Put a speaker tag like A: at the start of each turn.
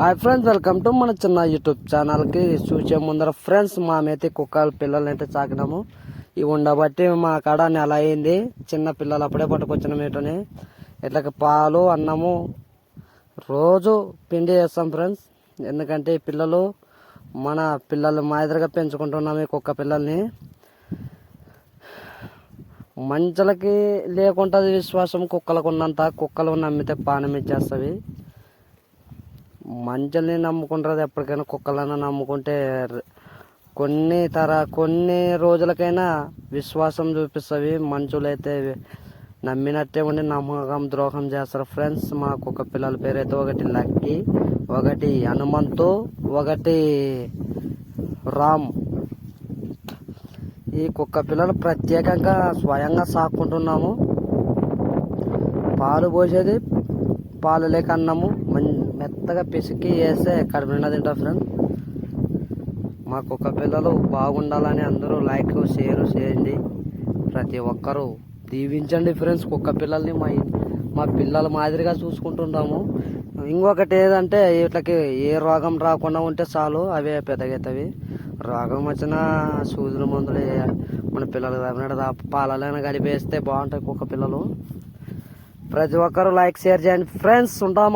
A: Hi friends welcome to మన చిన్న YouTube ఛానల్కి చూసే ముందర ఫ్రెండ్స్ మేమైతే కుక్కలు పిల్లల్ని అయితే చాకినాము. ఇవి ఉండబట్టి మా కాడ నెల అయింది. చిన్న పిల్లలు అప్పుడే పట్టుకొచ్చిన మీటని ఇట్లకి పాలు అన్నము. రోజు పిండి చేస్తాం ఫ్రెండ్స్ ఎందుకంటే ఈ పిల్లలు మన పిల్లలు మాదిరిగా పెంచుకుంటున్నాము ఈ కుక్క పిల్లల్ని. మంచులకి లేకుంటుంది విశ్వాసం కుక్కలకు ఉన్నంత. కుక్కలు నమ్మితే పానం ఇచ్చేస్తుంది. మంచుల్ని నమ్ముకుంటారు ఎప్పటికైనా కుక్కలన్నా నమ్ముకుంటే కొన్ని తర కొన్ని రోజులకైనా విశ్వాసం చూపిస్తవి మంచులైతే నమ్మినట్టే ఉండి నమ్మకం ద్రోహం చేస్తారు. ఫ్రెండ్స్ మా కుక్క పిల్లల పేరైతే ఒకటి లక్కీ ఒకటి హనుమంతు ఒకటి రామ్. ఈ కుక్క పిల్లలు ప్రత్యేకంగా స్వయంగా సాక్కుంటున్నాము. పాలు పోసేది పాలు లేక అన్నము మం- మెత్తగా పిసికి వేస్తే కడుపు నిండా తింటా ఫ్రెండ్ మా కుక్క పిల్లలు బాగుండాలని అందరూ లైక్ షేర్ చేయండి. ప్రతి ఒక్కరూ దీవించండి ఫ్రెండ్స్ కుక్క పిల్లల్ని మా మా పిల్లల మాదిరిగా చూసుకుంటుంటాము. ఇంకొకటి ఏదంటే వీటికి ఏ రోగం రాకుండా ఉంటే చాలు అవే పెద్దగవుతాయి రోగం వచ్చిన సూదులు మందులు మన పిల్లలు తగినట్టు పాలలైనా కలిపేస్తే బాగుంటాయి కుక్క పిల్లలు. ప్రతి ఒక్కరు లైక్ షేర్ చేయండి. ఫ్రెండ్స్ ఉంటాం